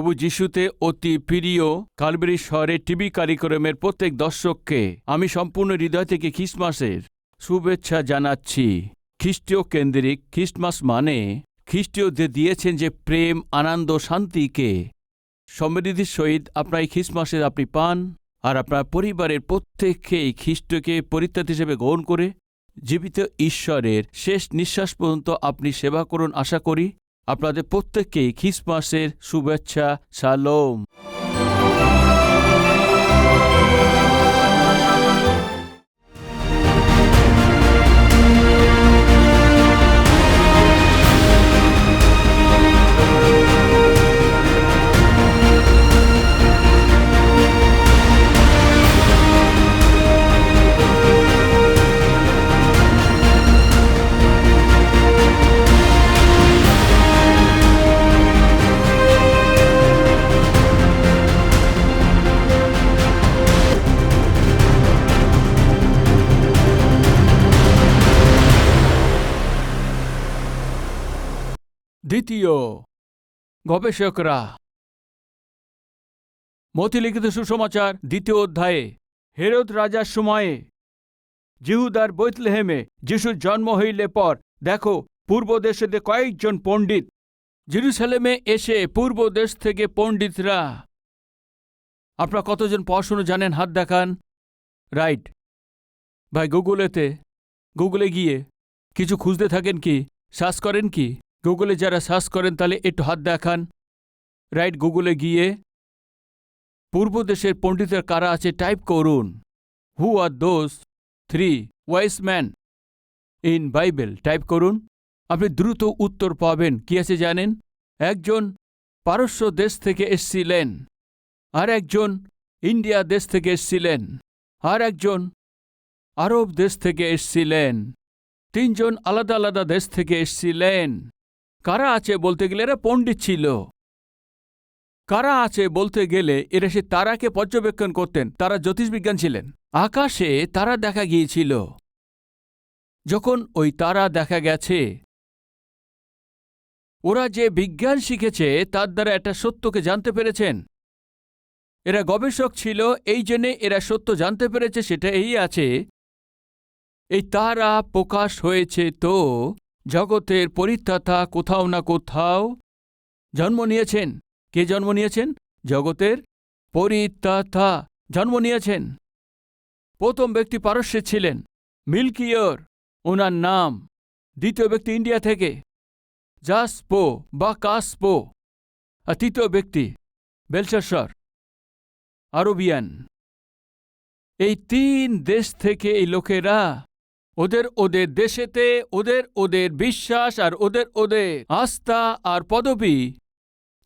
প্রভু যিশুতে অতি প্রিয় কালবেরি শহরের টিভি কারিক্রমের প্রত্যেক দর্শককে আমি সম্পূর্ণ হৃদয় থেকে খ্রিস্টমাসের শুভেচ্ছা জানাচ্ছি। খ্রিস্টীয় কেন্দ্রিক খ্রিস্টমাস মানে খ্রিস্টীয়দের দিয়েছেন যে প্রেম, আনন্দ, শান্তিকে সমৃদ্ধির সহিত আপনার এই খ্রিসমাসে আপনি পান আর আপনার পরিবারের প্রত্যেককে এই খ্রিস্টকে পরিত্যাগ হিসেবে গ্রহণ করে জীবিত ঈশ্বরের শেষ নিঃশ্বাস পর্যন্ত আপনি সেবা করুন, আশা করি। আপনাদের প্রত্যেককেই খ্রিসমাসের শুভেচ্ছা শালোম দ্বিতীয় গবেষকরা। মতিলিখিত সুসমাচার, দ্বিতীয় অধ্যায়ে হেরত রাজার সময়ে, জিহুদার বৈতলেহেমে যিশুর জন্ম হইলে পর, দেখো, পূর্ব দেশেতে কয়েকজন পণ্ডিত, জেরুসালেমে এসে পূর্ব দেশ থেকে পণ্ডিতরা। আপনারা কতজন পড়াশুনো জানেন, হাত দেখান। রাইট। ভাই, গুগলেতে, গুগলে গিয়ে কিছু খুঁজতে থাকেন কি? সার্চ করেন কি? গুগলে যারা সার্চ করেন, তাহলে একটু হাত দেখান। রাইট গুগলে গিয়ে পূর্ব দেশের পণ্ডিতের কারা আছে টাইপ করুন। Who are those three wise man in Bible type করুন। আপনি দ্রুত উত্তর পাবেন। কি আছে জানেন? একজন পারস্য দেশ থেকে এসছিলেন, আর একজন ইন্ডিয়া দেশ থেকে এসছিলেন, আর একজন আরব দেশ থেকে এসছিলেন, তিনজন আলাদা আলাদা দেশ থেকে এসছিলেন। কারা আছে বলতে গেলে এরা পণ্ডিত ছিল। কারা আছে বলতে গেলে এরা সে তারাকে পর্যবেক্ষণ করতেন, তারা জ্যোতিষবিজ্ঞান ছিলেন। আকাশে তারা দেখা গিয়েছিল। যখন ওই তারা দেখা গেছে, ওরা যে বিজ্ঞান শিখেছে, তার দ্বারা একটা সত্যকে জানতে পেরেছেন। এরা গবেষক ছিল, এই জন্যে এরা সত্য জানতে পেরেছে সেটা এই আছে। এই তারা প্রকাশ হয়েছে তো জগতের পরিত্রাতা কোথাও না কোথাও জন্ম নিয়েছেন। কে জন্ম নিয়েছেন? জগতের পরিত্রাতা জন্ম নিয়েছেন। প্রথম ব্যক্তি পারস্যে ছিলেন মিল্কিয়র ওনার নাম। দ্বিতীয় ব্যক্তি ইন্ডিয়া থেকে, জাসপো বা কাসপো। আর তৃতীয় ব্যক্তি বেলশাসর আরবিয়ান। এই তিন দেশ থেকে এই লোকেরা ওদের ওদের দেশেতে, ওদের ওদের বিশ্বাস আর ওদের ওদের আস্থা আর পদবি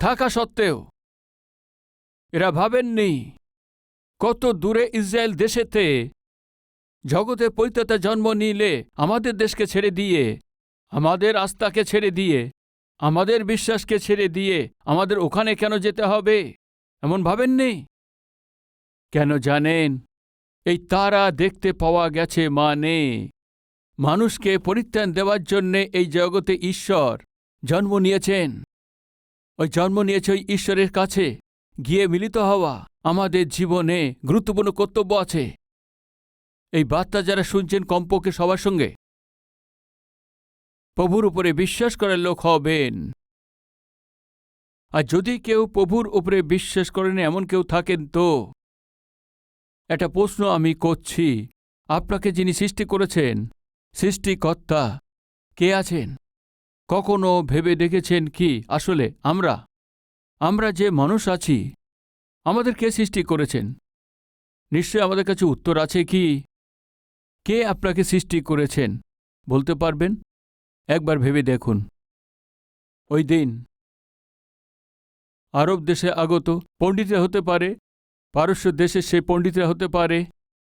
থাকা সত্ত্বেও এরা ভাবেননি কত দূরে ইসরায়েল দেশেতে জগতে পৈততা জন্ম নিলে আমাদের দেশকে ছেড়ে দিয়ে, আমাদের আস্থাকে ছেড়ে দিয়ে, আমাদের বিশ্বাসকে ছেড়ে দিয়ে আমাদের ওখানে কেন যেতে হবে? এমন ভাবেননি? কেন জানেন? এই তারা দেখতে পাওয়া গেছে মানে মানুষকে পরিত্রাণ দেওয়ার জন্যে এই জগতে ঈশ্বর জন্ম নিয়েছেন। ওই জন্ম নিয়েছে ওই ঈশ্বরের কাছে। গিয়ে মিলিত হওয়া আমাদের জীবনে গুরুত্বপূর্ণ কর্তব্য আছে। এই বার্তা যারা শুনছেন কমপক্ষে সবার সঙ্গে। প্রভুর উপরে বিশ্বাস করার লোক হবেন। আর যদি কেউ প্রভুর উপরে বিশ্বাস করেন এমন কেউ থাকেন তো? একটা প্রশ্ন আমি করছি। আপনাকে যিনি সৃষ্টি করেছেন সৃষ্টিকর্তা কে আছেন? কখনো ভেবে দেখেছেন কি আসলে আমরা? আমরা যে মানুষ আছি, আমাদের কে সৃষ্টি করেছেন? নিশ্চয় আমাদের কাছে উত্তর আছে কি? কে আপনাকে সৃষ্টি করেছেন? বলতে পারবেন? একবার ভেবে দেখুন। ওই দিন আরব দেশে আগত পণ্ডিতরা হতে পারে, পারস্য দেশের সেই পণ্ডিতরা হতে পারে,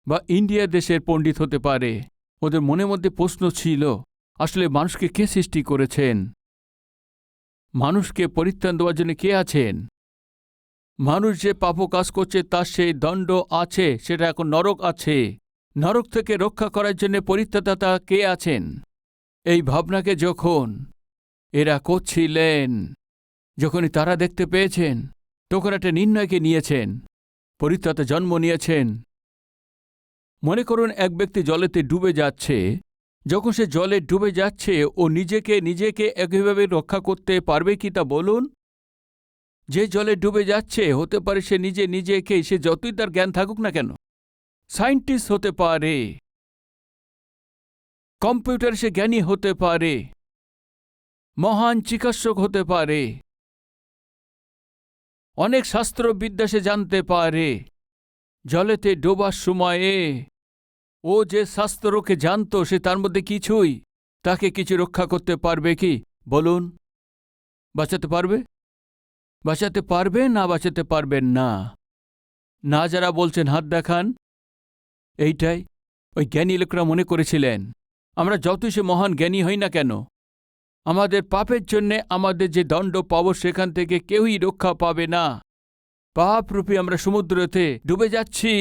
বা ইন্ডিয়া দেশের পণ্ডিত হতে পারে। ওদের মনে মধ্যে প্রশ্ন ছিল, আসলে মানুষকে কে সৃষ্টি করেছেন? মানুষকে পরিত্রাণ দেওয়ার জন্য কে আছেন? মানুষ যে পাপ কাজ করছে, তার সেই দণ্ড আছে, সেটা এখন নরক আছে। নরক থেকে রক্ষা করার জন্য পরিত্রাতা কে আছেন? এই ভাবনাকে যখন এরা করছিলেন, যখনই তারা দেখতে পেয়েছেন, তখন একটা নির্ণয়কে নিয়েছেন। পরিত্রাতে জন্ম নিয়েছেন মনে করুন এক ব্যক্তি জলেতে ডুবে যাচ্ছে। যখন সে জলে ডুবে যাচ্ছে, ও নিজেকে নিজেকে একইভাবে রক্ষা করতে পারবে কি তা বলুন? যে জলে ডুবে যাচ্ছে, হতে পারে সে নিজে, নিজেকে, সে যতই তার জ্ঞান থাকুক না কেন। সায়েন্টিস্ট হতে পারে। কম্পিউটার সে জ্ঞানী হতে পারে। মহান চিকিৎসক হতে পারে। অনেক শাস্ত্রবিদ্যা সে জানতে পারে। জলেতে ডোবার সময়ে ও যে শাস্ত্রকে জানত সে তার মধ্যে কিছুই তাকে কিছু রক্ষা করতে পারবে কি? বলুন। বাঁচাতে পারবে? বাঁচাতে পারবে না বাঁচাতে পারবেন না? না যারা বলছেন, হাত দেখান। এইটাই ওই জ্ঞানী লোকরা মনে করেছিলেন। আমরা যতই সে মহান জ্ঞানী হই না কেন, আমাদের পাপের জন্যে আমাদের যে দণ্ড পাব সেখান থেকে কেউই রক্ষা পাবে না। পাপরূপী আমরা সমুদ্রতে ডুবে যাচ্ছি।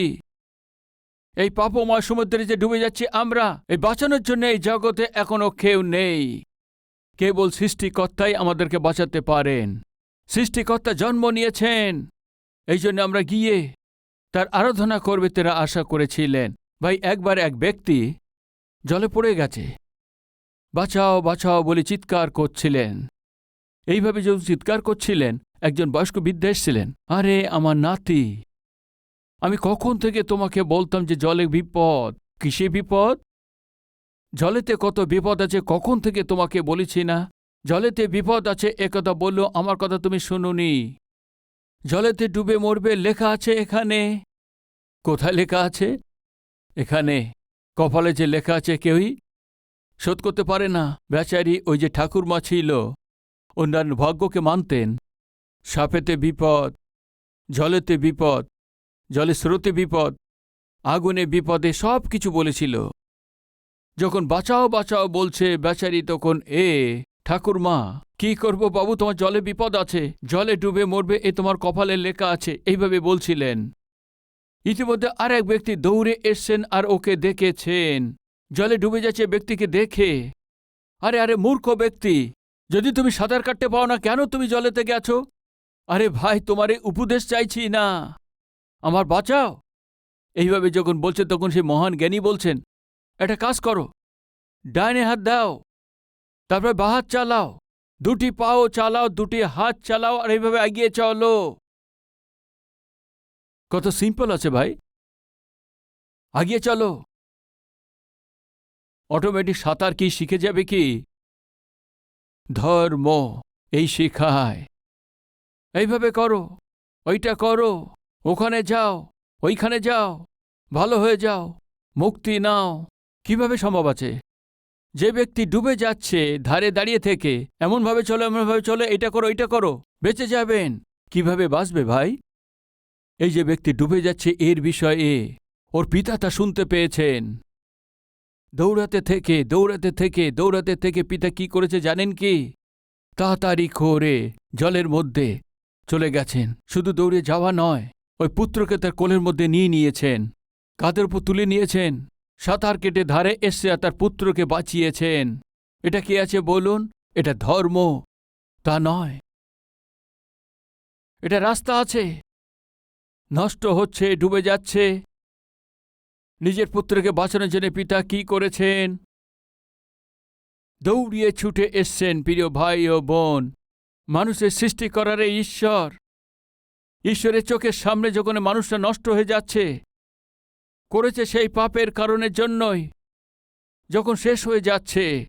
এই পাপময় সমুদ্রে যে ডুবে যাচ্ছি আমরা, এই বাঁচানোর জন্য এই জগতে এখনও কেউ নেই। কেবল সৃষ্টিকর্তাই আমাদেরকে বাঁচাতে পারেন। সৃষ্টিকর্তা জন্ম নিয়েছেন। এই জন্য আমরা গিয়ে তার আরাধনা করবে তারা আশা করেছিলেন। ভাই, একবার এক ব্যক্তি জলে পড়ে গেছে। বাঁচাও বাঁচাও বলে চিৎকার করছিলেন। এইভাবে যখন চিৎকার করছিলেন, একজন বয়স্ক বৃদ্ধা এসছিলেন। আরে, আমার নাতি। আমি কখন থেকে তোমাকে বলতাম যে জলে বিপদ? কিসে বিপদ? জলেতে কত বিপদ আছে কখন থেকে তোমাকে বলেছি না? জলেতে বিপদ আছে একথা বলল, আমার কথা তুমি শুনুনি। জলেতে ডুবে মরবে লেখা আছে এখানে। কোথায় লেখা আছে? এখানে। কপালে যে লেখা আছে কেউই শোধ করতে পারে না। বেচারি ওই যে ঠাকুরমা ছিল, অন্যান্য ভাগ্যকে মানতেন। সাপেতে বিপদ, জলেতে বিপদ জলে স্রোতে বিপদ, আগুনে বিপদে সব কিছু বলেছিল। যখন বাঁচাও বাঁচাও বলছে বেচারি তখন, এ ঠাকুরমা কি করব বাবু? তোমার জলে বিপদ আছে, জলে ডুবে মরবে, এ তোমার কপালে লেখা আছে। এইভাবে বলছিলেন। ইতিমধ্যে আর এক ব্যক্তি দৌড়ে এসছেন আর ওকে দেখেছেন। জলে ডুবে যাচ্ছে ব্যক্তিকে দেখে। আরে আরে, মূর্খ ব্যক্তি, যদি তুমি সাঁতার কাটতে পাও না, কেন তুমি জলেতে গেছো? আরে ভাই, তোমার উপদেশ চাইছি না। আমার বাঁচাও। এইভাবে যখন বলছে, তখন সে মহান জ্ঞানী বলছেন, একটা কাজ করো, ডাইনে হাত দাও, তারপরে বাহাত চালাও, দুটি পাও চালাও, দুটি হাত চালাও, আর এইভাবে এগিয়ে চলো। কত সিম্পল আছে ভাই। আগিয়ে চলো। অটোমেটিক সাঁতার কি শিখে যাবে কি? ধর্ম, এই শেখায়। এইভাবে করো, ওইটা করো। ওখানে যাও, ওইখানে যাও, ভালো হয়ে যাও, মুক্তি নাও। কীভাবে সম্ভব আছে? যে ব্যক্তি ডুবে যাচ্ছে, ধারে দাঁড়িয়ে থেকে, এমনভাবে চলো এমনভাবে চলো, এটা করো এটা করো, বেঁচে যাবেন। কীভাবে বাঁচবে ভাই? এই যে ব্যক্তি ডুবে যাচ্ছে, এর বিষয়ে ওর পিতা তা শুনতে পেয়েছেন। দৌড়াতে থেকে দৌড়াতে থেকে দৌড়াতে থেকে পিতা কি করেছে জানেন কি? তাড়াতাড়ি করে জলের মধ্যে চলে গেছেন। শুধু দৌড়ে যাওয়া নয় ওই পুত্রকে তার কোলের মধ্যে নিয়ে নিয়েছেন, কাদের উপর তুলে নিয়েছেন, সাঁতার কেটে ধারে এসে তার পুত্রকে বাঁচিয়েছেন। এটা কি আছে বলুন? এটা ধর্ম। তা নয়। এটা রাস্তা আছে। নষ্ট হচ্ছে, ডুবে যাচ্ছে। নিজের পুত্রকে বাঁচানোর জন্য পিতা কি করেছেন? দৌড়িয়ে ছুটে এসছেন প্রিয় ভাই ও বোন। মানুষের সৃষ্টি করার ঈশ্বর। ঈশ্বরের চোখের সামনে যখন মানুষটা নষ্ট হয়ে যাচ্ছে, করেছে সেই পাপের কারণের জন্যই, যখন শেষ হয়ে যাচ্ছে,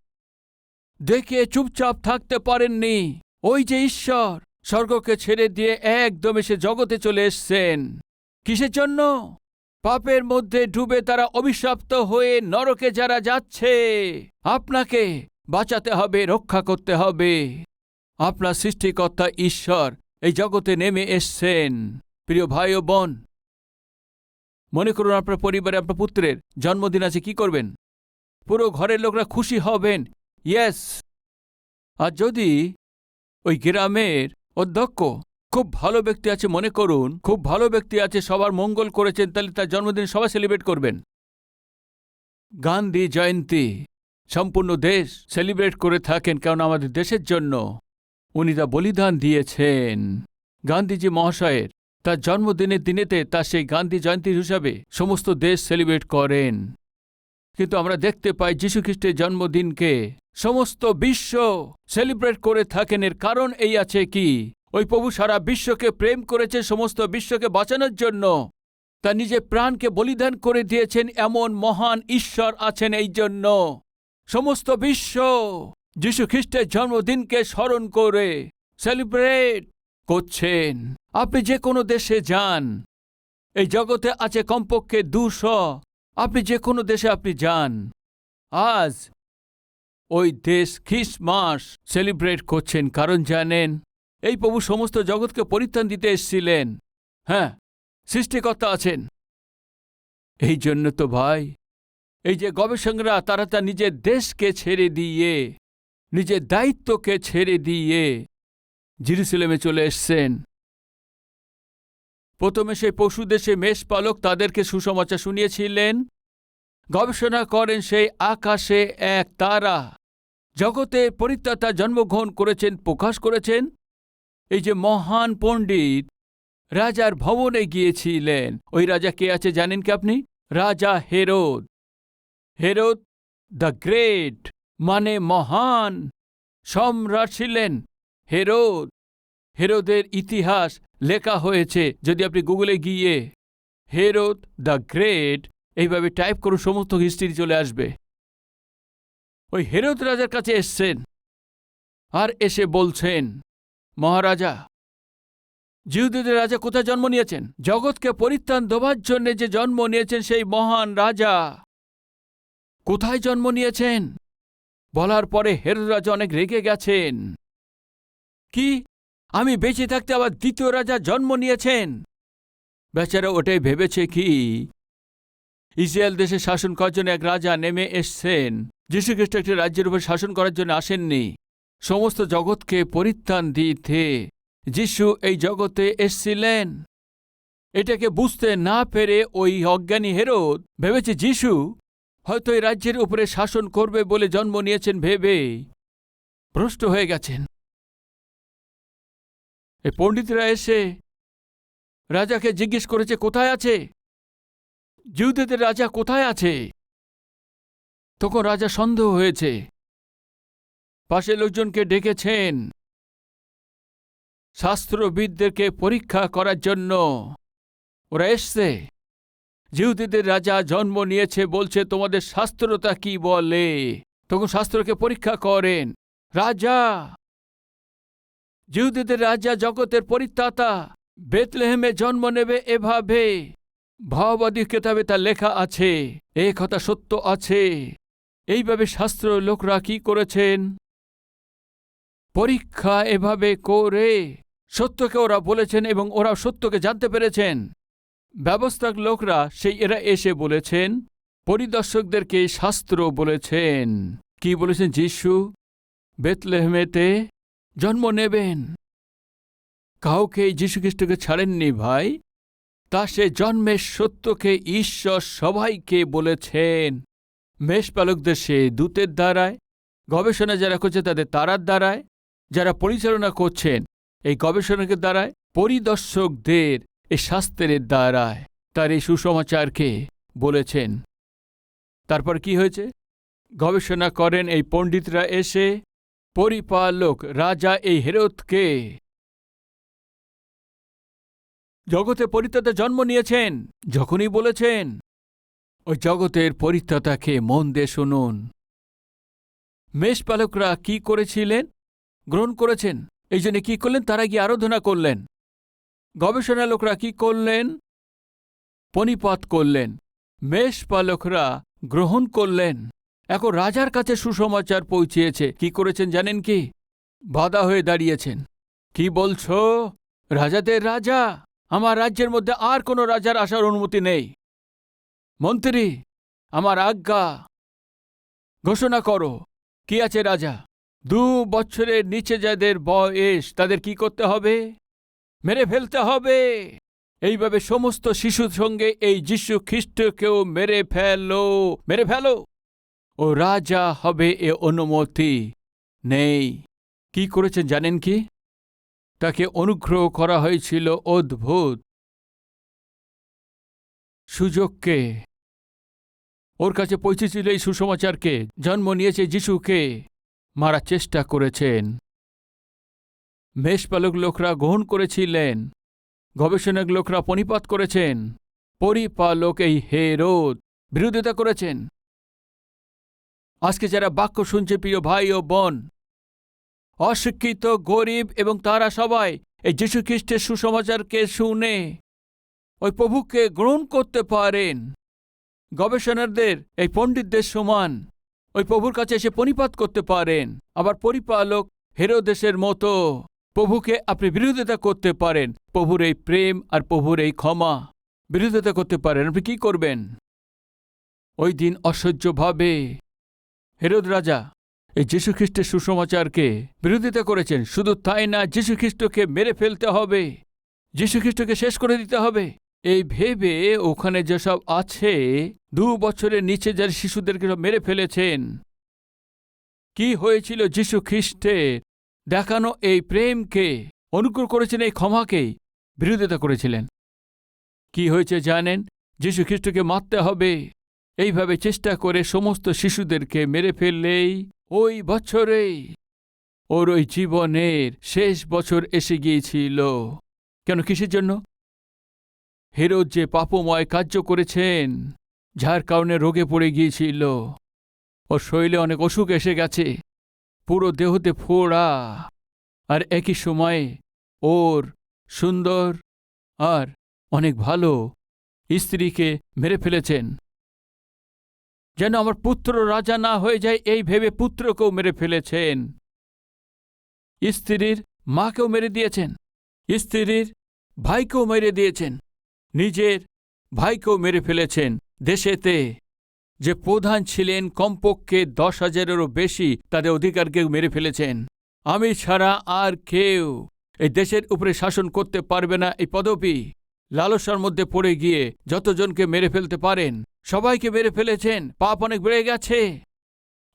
দেখে চুপচাপ থাকতে পারেননি। ওই যে ঈশ্বর, স্বর্গকে ছেড়ে দিয়ে একদম এসে জগতে চলে এসছেন। কিসের জন্য? পাপের মধ্যে ডুবে তারা অভিশপ্ত হয়ে নরকে যারা যাচ্ছে, আপনাকে বাঁচাতে হবে, রক্ষা করতে হবে। আপনার সৃষ্টিকর্তা ঈশ্বর এই জগতে নেমে এসছেন। প্রিয় ভাই ও বোন, মনে করুন আপনার পরিবারে আপনার পুত্রের জন্মদিন আছে, কি করবেন? পুরো ঘরের লোকরা খুশি হবেন। ইয়েস। আর যদি ওই গ্রামের অধ্যক্ষ খুব ভালো ব্যক্তি আছে, মনে করুন, খুব ভালো ব্যক্তি আছে, সবার মঙ্গল করেছেন, তাহলে তার জন্মদিন সবাই সেলিব্রেট করবেন। গান্ধী জয়ন্তী, সম্পূর্ণ দেশ সেলিব্রেট করে থাকেন, কারণ আমাদের দেশের জন্য উনি তা বলিদান দিয়েছেন। গান্ধীজি মহাশয়ের, তার জন্মদিনের দিনেতে তার সেই গান্ধী জয়ন্তী হিসাবে সমস্ত দেশ সেলিব্রেট করেন। কিন্তু আমরা দেখতে পাই যীশুখ্রিস্টের জন্মদিনকে সমস্ত বিশ্ব সেলিব্রেট করে থাকেন। এর কারণ এই আছে কি? ওই প্রভু সারা বিশ্বকে প্রেম করেছে, সমস্ত বিশ্বকে বাঁচানোর জন্য। তা নিজে প্রাণকে বলিদান করে দিয়েছেন এমন মহান ঈশ্বর আছেন এই জন্য। সমস্ত বিশ্ব যীশু খ্রিস্টের জন্মদিনকে স্মরণ করে সেলিব্রেট করছেন। আপনি যে কোনো দেশে যান, এই জগতে আছে কমপক্ষে দুশো। আপনি যে কোনো দেশে আপনি যান, আজ ওই দেশ খ্রিসমাস সেলিব্রেট করছেন। কারণ জানেন, এই প্রভু সমস্ত জগৎকে পরিত্রাণ দিতে এসেছিলেন। হ্যাঁ সৃষ্টিকর্তা আছেন। এই জন্য তো ভাই, এই যে গবেষকরা, তারা তার নিজের দেশকে ছেড়ে দিয়ে নিজের দায়িত্বকে ছেড়ে দিয়ে জিরুসেলেমে চলে এসছেন। প্রথমে সেই পশু দেশে মেষপালক তাদেরকে সুসমাচার শুনিয়েছিলেন। গবেষণা করেন সেই আকাশে এক তারা। জগতে পরিত্রাতা জন্মগ্রহণ করেছেন, প্রকাশ করেছেন। এই যে মহান পণ্ডিত, রাজার ভবনে গিয়েছিলেন। ওই রাজা কে আছে জানেন কি আপনি? রাজা হেরোদ। Herod the great. মানে মহান। সম্রাট ছিলেন হেরোদ। হেরোদের ইতিহাস লেখা হয়েছে, যদি আপনি গুগলে গিয়ে হেরোদ দ্য গ্রেট এইভাবে টাইপ করুন, সমস্ত হিস্ট্রি চলে আসবে। ওই হেরোদ রাজার কাছে এসছেন আর এসে বলছেন, মহারাজা, জিহুদীদের রাজা কোথায় জন্ম নিয়েছেন? জগৎকে পরিত্রাণ দেবার জন্যে যে জন্ম নিয়েছেন সেই মহান রাজা কোথায় জন্ম নিয়েছেন? বলার পরে হেরোদ রাজা অনেক রেগে গেছেন। কি? আমি বেঁচে থাকতে আবার দ্বিতীয় রাজা জন্ম নিয়েছেন? বেচারা ওটাই ভেবেছে কি? ইসরায়েল দেশে শাসন করার জন্য এক রাজা নেমে এসছেন। যীশুখ্রিস্ট একটি রাজ্যের উপর শাসন করার জন্য আসেননি। সমস্ত জগৎকে পরিত্রাণ দিতে যিশু এই জগতে এসছিলেন। এটাকে বুঝতে না পেরে ওই অজ্ঞানী হেরোদ ভেবেছে, যিশু হয়তো এই রাজ্যের উপরে শাসন করবে বলে জন্ম নিয়েছেন ভেবে ভ্রষ্ট হয়ে গেছেন। এ পণ্ডিতরা এসে রাজাকে জিজ্ঞেস করেছে, কোথায় আছে? জিউদেদের রাজা কোথায় আছে? তখন রাজা সন্দেহ হয়েছে। পাশে লোকজনকে ডেকেছেন শাস্ত্রবিদদেরকে পরীক্ষা করার জন্য। ওরা এসছে। জিহুদিদের রাজা জন্ম নিয়েছে বলছে, তোমাদের শাস্ত্রতা কি বলে? তখন শাস্ত্রকে পরীক্ষা করেন, রাজা, জিহুদিদের রাজা জগতের পরিত্রাতা, বেতলেহেমে জন্ম নেবে এভাবে। ভাওবাদী কেতাবে তা লেখা আছে, এ কথা সত্য আছে। এইভাবে শাস্ত্র লোকরা কি করেছেন? পরীক্ষা এভাবে করে সত্যকে ওরা বলেছেন এবং ওরা সত্যকে জানতে পেরেছেন। ব্যবস্থাক লোকরা সেই এরা এসে বলেছেন, পরিদর্শকদেরকে শাস্ত্র বলেছেন। কি বলেছেন যিশু? বেতলেহমেতে জন্ম নেবেন। কাউকে যীশুখ্রিস্টকে ছাড়েননি ভাই, তা সে জন্মের সত্যকে ঈশ্বর সবাইকে বলেছেন। মেষপালকদের সে দূতের দ্বারায়, গবেষণা যারা করছে তাদের তারার দ্বারায়, যারা পরিচালনা করছেন, এই গবেষণাকে দ্বারায় পরিদর্শকদের এই শাস্ত্রের দ্বারায় তার এই সুসমাচারকে বলেছেন। তারপর কি হয়েছে? গবেষণা করেন এই পণ্ডিতরা এসে, পরিপালক রাজা এই হেরতকে জগতে পরিত্রাতা জন্ম নিয়েছেন, যখনই বলেছেন, ওই জগতের পরিত্রাতাকে মন দিয়ে শুনুন। মেষপালকরা কি করেছিলেন? গ্রহণ করেছেন। এই জন্য কি করলেন? তারা গিয়ে আরাধনা করলেন। গবেষণা লোকরা কি করলেন? পনিপাত করলেন। মেষপালকরা গ্রহণ করলেন। এখন রাজার কাছে সুসমাচার পৌঁছিয়েছে কি করেছেন জানেন কি? বাধা হয়ে দাঁড়িয়েছেন। কি বলছো? রাজাদের রাজা? আমার রাজ্যের মধ্যে আর কোনো রাজার আসার অনুমতি নেই। মন্ত্রী, আমার আজ্ঞা। ঘোষণা করো। কি আছে রাজা? দু বছরের নিচে যাদের বয়স, তাদের কি করতে হবে? মেরে ফেলতে হবে। এইভাবে সমস্ত শিশুর সঙ্গে এই যীশু খ্রিস্টকেও মেরে ফেলো। মেরে ফেলো। ও রাজা হবে এ অনুমতি। নেই। কি করেছেন জানেন কি? তাকে অনুগ্রহ করা হয়েছিল অদ্ভুত। সুযোগকে। ওর কাছে পৌঁছেছিল এই সুসমাচারকে। জন্ম নিয়েছে যিশুকে। মারার চেষ্টা করেছেন। মেষপালক লোকরা গ্রহণ করেছিলেন গবেষণক লোকরা পণিপাত করেছেন, পরিপালক এই হে হেরোদ বিরোধিতা করেছেন। আজকে যারা বাক্য শুনছে, প্রিয় ভাই ও বোন, অশিক্ষিত, গরিব এবং তারা সবাই এই যীশু খ্রিস্টের সুসমাচারকে শুনে, ওই প্রভুকে গ্রহণ করতে পারেন। গবেষণারদের এই পণ্ডিতদের সমান, ওই প্রভুর কাছে এসে পণিপাত করতে পারেন। আবার পরিপালক হেরোদেশের মতো। প্রভুকে আপনি বিরোধিতা করতে পারেন। প্রভুর এই প্রেম আর প্রভুর এই ক্ষমা বিরোধিতা করতে পারেন। আপনি কি করবেন? ওই দিন অসহ্যভাবে হেরোদ রাজা এই যীশুখ্রিস্টের সুসমাচারকে বিরোধিতা করেছেন। শুধু তাই না, যীশুখ্রিস্টকে মেরে ফেলতে হবে। যীশুখ্রিস্টকে শেষ করে দিতে হবে। এই ভেবে ওখানে যেসব আছে, দু বছরের নিচে যার শিশুদেরকে সব মেরে ফেলেছেন, কি হয়েছিল যীশু খ্রিস্টের দেখানো এই প্রেমকে অনুগ্রহ করেছেন এই ক্ষমাকেই বিরোধিতা করেছিলেন। কি হয়েছে জানেন? যীশু খ্রিস্টকে মারতে হবে। এইভাবে চেষ্টা করে সমস্ত শিশুদেরকে মেরে ফেললেই ওই বছরেই ওর ওই জীবনের শেষ বছর এসে গিয়েছিল। কেন, কিসের জন্য? হেরোদ যে পাপময় কার্য করেছেন, যার কারণে রোগে পড়ে গিয়েছিল। ওর শরীরে অনেক অসুখ এসে গেছে। পুরো দেহতে ফোড়া। আর একই সময়ে ওর সুন্দর আর অনেক ভালো স্ত্রীকে মেরে ফেলেছেন। যেন আমার পুত্র রাজা না হয়ে যায়, এই ভেবে পুত্রকেও মেরে ফেলেছেন। স্ত্রীর মাকেও মেরে দিয়েছেন। স্ত্রীর ভাইকেও মেরে দিয়েছেন। নিজের ভাইকেও মেরে ফেলেছেন দেশেতে। যে প্রধান ছিলেন কমপক্ষে দশ হাজারেরও বেশি তাদের অধিকারকে মেরে ফেলেছেন। আমি ছাড়া আর কেউ এই দেশের উপরে শাসন করতে পারবে না এই পদবি। লালসার মধ্যে পড়ে গিয়ে যতজনকে মেরে ফেলতে পারেন, সবাইকে মেরে ফেলেছেন। পাপ অনেক বেড়ে গেছে।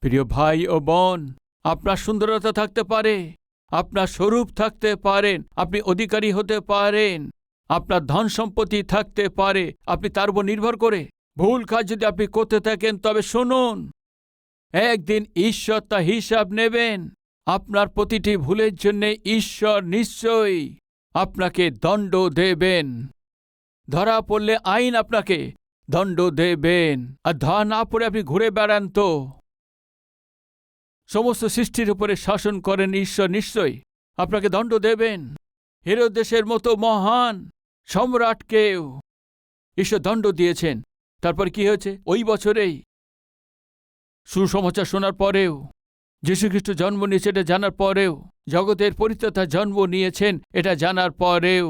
প্রিয় ভাই ও বোন, আপনার সুন্দরতা থাকতে পারে, আপনার স্বরূপ থাকতে পারেন, আপনি অধিকারী হতে পারেন, আপনার ধন সম্পত্তি থাকতে পারে, আপনি তার উপর নির্ভর করে। ভুল কাজ যদি আপনি করতে থাকেন, তবে শুনুন। একদিন ঈশ্বর তা হিসাব নেবেন। আপনার প্রতিটি ভুলের জন্য ঈশ্বর নিশ্চয়ই আপনাকে দণ্ড দেবেন। ধরা পড়লে আইন আপনাকে দণ্ড দেবেন, আর ধরা না পড়ে আপনি ঘুরে বেড়ান তো। সমস্ত সৃষ্টির উপরে শাসন করেন ঈশ্বর, নিশ্চয়ই আপনাকে দণ্ড দেবেন। হেরো দেশের মতো মহান সম্রাটকেও ঈশ্বর দণ্ড দিয়েছেন। তারপর কি হয়েছে? ওই বছরেই। সুসমাচার শোনার পরেও, যীশুখ্রিস্ট জন্ম নিয়েছে এটা জানার পরেও, জগতের পরিত্রাতা জন্ম নিয়েছেন এটা জানার পরেও,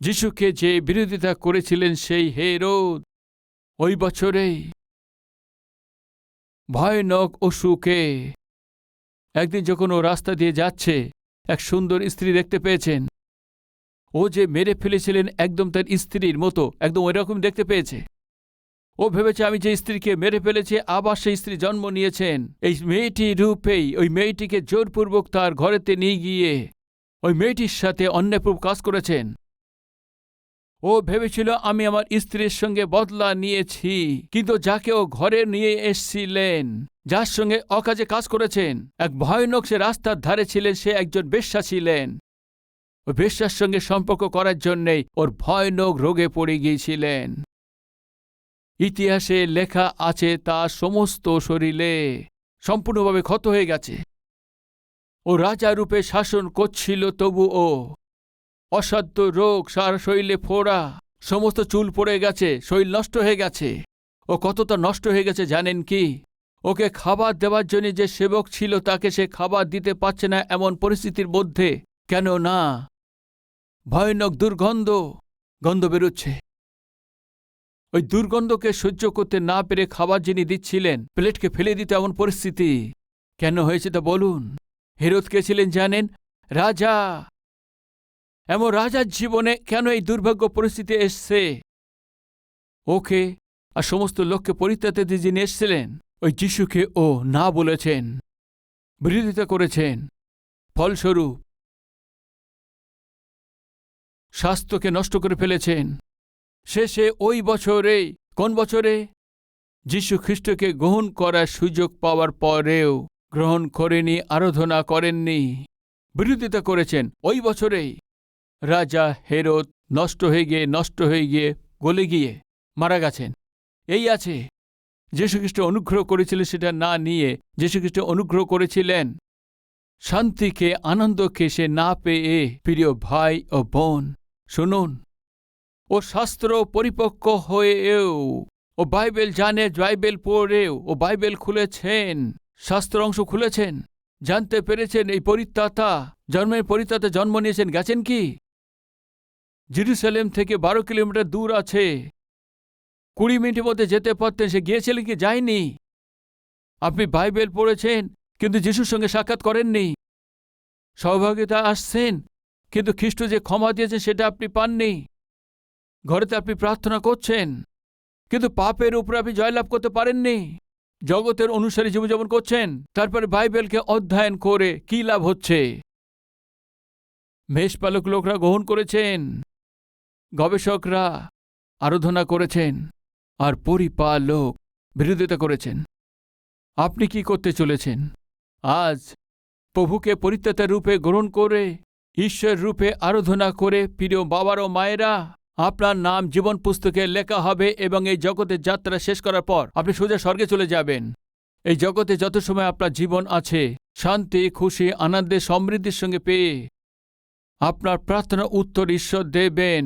যিশুকে যে বিরোধিতা করেছিলেন সেই হেরোদ, ওই বছরেই ভয়ানক অসুখে একদিন যখন ও রাস্তা দিয়ে যাচ্ছে, এক সুন্দর স্ত্রী দেখতে পেয়েছেন। ও যে মেরে ফেলেছিলেন একদম তার স্ত্রীর মতো, একদম ওইরকম দেখতে পেয়েছে। ও ভেবেছে আমি যে স্ত্রীকে মেরে ফেলেছি, আবার সেই স্ত্রী জন্ম নিয়েছেন। এই মেয়েটি রূপেই, ওই মেয়েটিকে জোরপূর্বক তার ঘরেতে নিয়ে গিয়ে, ওই মেয়েটির সাথে অন্যায়পূর্ব কাজ করেছেন। ও ভেবেছিল, আমি আমার স্ত্রীর সঙ্গে বদলা নিয়েছি, কিন্তু যাকে ও ঘরে নিয়ে এসছিলেন, যার সঙ্গে অকাজে কাজ করেছেন, এক ভয়ানক সে রাস্তার ধারে ছিলেন, সে একজন বেশ্যা ছিলেন। ওই বেশ্যার সঙ্গে সম্পর্ক করার জন্যেই ওর ভয়ানক রোগে পড়ে গিয়েছিলেন। ইতিহাসে লেখা আছে তার সমস্ত শরীরে সম্পূর্ণভাবে ক্ষত হয়ে গেছে। ও রাজা রূপে শাসন করছিল তবু ও। অসাধ্য রোগ, সার শরীরে ফোড়া, সমস্ত চুল পড়ে গেছে, শরীর নষ্ট হয়ে গেছে। ও কতটা নষ্ট হয়ে গেছে জানেন কি? ওকে খাবার দেওয়ার জন্য যে সেবক ছিল, তাকে সে খাবার দিতে পারছে না এমন পরিস্থিতির মধ্যে। কেন না? ভয়ানক দুর্গন্ধ, গন্ধ বেরোচ্ছে। ওই দুর্গন্ধকে সহ্য করতে না পেরে খাবার যিনি দিচ্ছিলেন, প্লেটকে ফেলে দিতে এমন পরিস্থিতি। কেন হয়েছে তা বলুন। হেরত কে ছিলেন জানেন? রাজা। এমন রাজার জীবনে কেন এই দুর্ভাগ্য পরিস্থিতি এসছে? ওকে আর সমস্ত লোককে পরিত্যাতে যিনি এসছিলেন, ওই যিশুকে ও না বলেছেন, বিরোধিতা করেছেন। ফলস্বরূপ স্বাস্থ্যকে নষ্ট করে ফেলেছেন। শেষে ওই বছরে, কোন বছরে? যীশু খ্রিস্টকে গ্রহণ করার সুযোগ পাওয়ার পরেও গ্রহণ করেনি, আরাধনা করেননি, বিরোধিতা করেছেন। ওই বছরেই রাজা হেরত নষ্ট হয়ে গিয়ে, নষ্ট হয়ে গিয়ে, গলে গিয়ে মারা গেছেন। এই আছে যীশুখ্রিস্ট অনুগ্রহ করেছিলেন সেটা না নিয়ে যীশুখ্রিস্ট অনুগ্রহ করেছিলেন। শান্তিকে, আনন্দকে সে না পেয়ে, প্রিয় ভাই ও বোন, শুনুন। ও শাস্ত্র পরিপক্ক হয়েও, ও বাইবেল জানে বাইবেল পড়েও, ও বাইবেল খুলেছেন, শাস্ত্র অংশ খুলেছেন, জানতে পেরেছেন এই পরিত্রাতা, জন্মের পরিত্রাতা জন্ম নিয়েছেন, গেছেন কি? জেরুসালেম থেকে বারো কিলোমিটার দূর আছে। কুড়ি মিনিটের মধ্যে যেতে পারতেন, সে গিয়েছিলেন কি যায়নি? আপনি বাইবেল পড়েছেন, কিন্তু যিশুর সঙ্গে সাক্ষাৎ করেননি। সহভাগিতা আসছেন, কিন্তু খ্রিস্ট যে ক্ষমা দিয়েছেন, সেটা আপনি পাননি। ঘরেতে আপনি প্রার্থনা করছেন, কিন্তু পাপের উপরে আপনি জয়লাভ করতে পারেননি। জগতের অনুসারী জীবনযাপন করছেন, তারপরে বাইবেলকে অধ্যয়ন করে কি লাভ হচ্ছে? মেষপালক লোকরা গ্রহণ করেছেন, গবেষকরা আরাধনা করেছেন, আর পরিপালক বিরোধিতা করেছেন। আপনি কি করতে চলেছেন? আজ প্রভুকে পরিত্যাতা রূপে গ্রহণ করে ঈশ্বর রূপে আরাধনা করে, প্রিয় বাবার ও মায়েরা আপনার নাম জীবন পুস্তকে লেখা হবে এবং এই জগতের যাত্রা শেষ করার পর আপনি সোজা স্বর্গে চলে যাবেন। এই জগতে যত সময় আপনার জীবন আছে, শান্তি, খুশি, আনন্দে, সমৃদ্ধির সঙ্গে পেয়ে আপনার প্রার্থনা উত্তর ঈশ্বর দেবেন।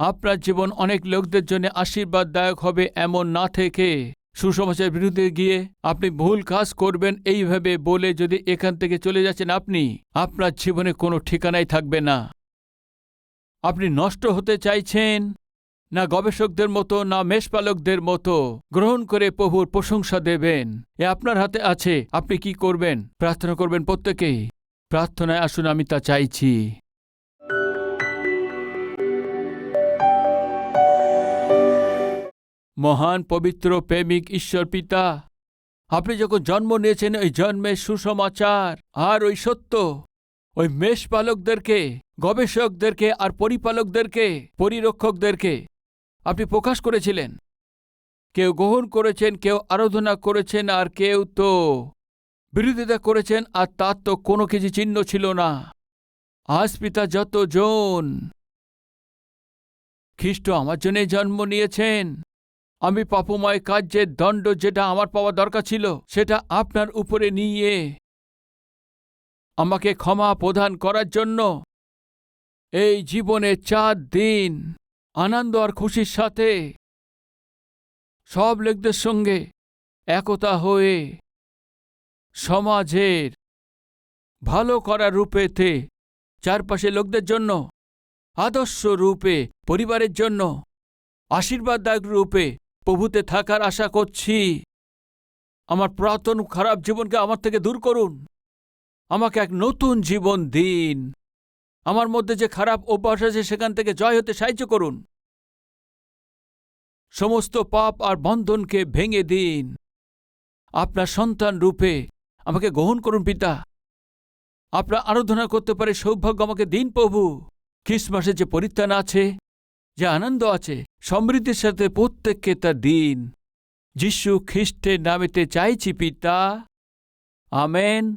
আপনার জীবন অনেক লোকদের জন্য আশীর্বাদদায়ক হবে এমন না থেকে সুসমাচার বিরুদ্ধে গিয়ে আপনি ভুল কাজ করবেন এইভাবে বলে যদি এখান থেকে চলে যাচ্ছেন আপনি, আপনার জীবনে কোনো ঠিকানাই থাকবে না। আপনি নষ্ট হতে চাইছেন? না গবেষকদের মতো, না মেষপালকদের মতো। গ্রহণ করে প্রভুর প্রশংসা দেবেন। এ আপনার হাতে আছে। আপনি কি করবেন? প্রার্থনা করবেন প্রত্যেকেই। প্রার্থনায় আসুন, আমি তা চাইছি। মহান, পবিত্র, প্রেমিক ঈশ্বর পিতা, আপনি যখন জন্ম নিয়েছেন, ওই জন্মের সুসমাচার, আর ওই সত্য, ওই মেষপালকদেরকে গবেষকদেরকে আর পরিপালকদেরকে, পরিরক্ষকদেরকে আপনি প্রকাশ করেছিলেন। কেউ গ্রহণ করেছেন, কেউ আরাধনা করেছেন, আর কেউ তো বিরোধিতা করেছেন, আর তার তো কোনো কিছু চিহ্ন ছিল না। আজ পিতা যতজন খ্রিস্ট আমার জন্যে জন্ম নিয়েছেন, আমি পাপময় কার্যের দণ্ড যেটা আমার পাওয়া দরকার ছিল, সেটা আপনার উপরে নিয়ে আমাকে ক্ষমা প্রদান করার জন্য এই জীবনে চার দিন আনন্দ আর খুশির সাথে সব লোকদের সঙ্গে একতা হয়ে সমাজের ভালো করার রূপেতে চারপাশে লোকদের জন্য, আদর্শ রূপে, পরিবারের জন্য, আশীর্বাদদায়ক রূপে প্রভুতে থাকার আশা করছি। আমার পুরাতন খারাপ জীবনকে আমার থেকে দূর করুন। আমাকে এক নতুন জীবন দিন। আমার মধ্যে যে খারাপ অভ্যাস আছে সেখান থেকে জয় হতে সাহায্য করুন। সমস্ত পাপ আর বন্ধনকে ভেঙে দিন। আপনার সন্তান রূপে আমাকে গ্রহণ করুন, পিতা। আপনার আরাধনা করতে পারে সৌভাগ্য আমাকে দিন, প্রভু। খ্রিসমাসের যে পরিত্রাণ আছে, যে আনন্দ আছে, সমৃদ্ধির সাথে প্রত্যেককে তা দিন। যিশু খ্রিস্টের নামেতে চাইছি, পিতা। আমেন।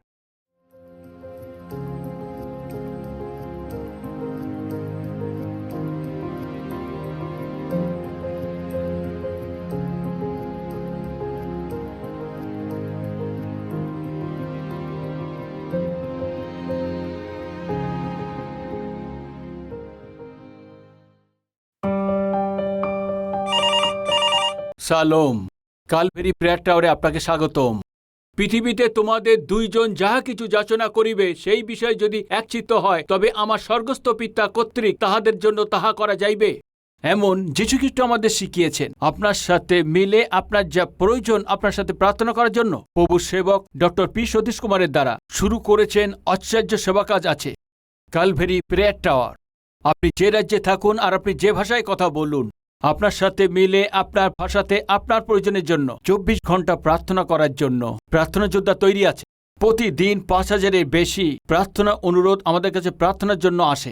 সালোম। কালভেরি প্রেয়ার টাওয়ারে আপনাকে স্বাগতম। পৃথিবীতে তোমাদের দুইজন যাহা কিছু যাচনা করিবে, সেই বিষয়ে যদি একচিত্ত হয়, তবে আমার স্বর্গস্থ পিতা কর্তৃক তাহাদের জন্য তাহা করা যাইবে। এমন যীশুখ্রিস্ট আমাদের শিখিয়েছেন, আপনার সাথে মিলে আপনার যা প্রয়োজন আপনার সাথে প্রার্থনা করার জন্য। প্রভু সেবক ডক্টর পি. সতীশ কুমারের দ্বারা শুরু করেছেন আশ্চর্য সেবা কাজ আছে। Calvary prayer tower. আপনি যে রাজ্যে থাকুন আর আপনি যে ভাষায় কথা বলুন আপনার সাথে মিলে, আপনার ভাষাতে, আপনার প্রয়োজনের জন্য। চব্বিশ ঘণ্টা প্রার্থনা করার জন্য। প্রার্থনা যোদ্ধা তৈরি আছে। প্রতিদিন পাঁচ হাজারের বেশি প্রার্থনা অনুরোধ আমাদের কাছে প্রার্থনার জন্য আসে।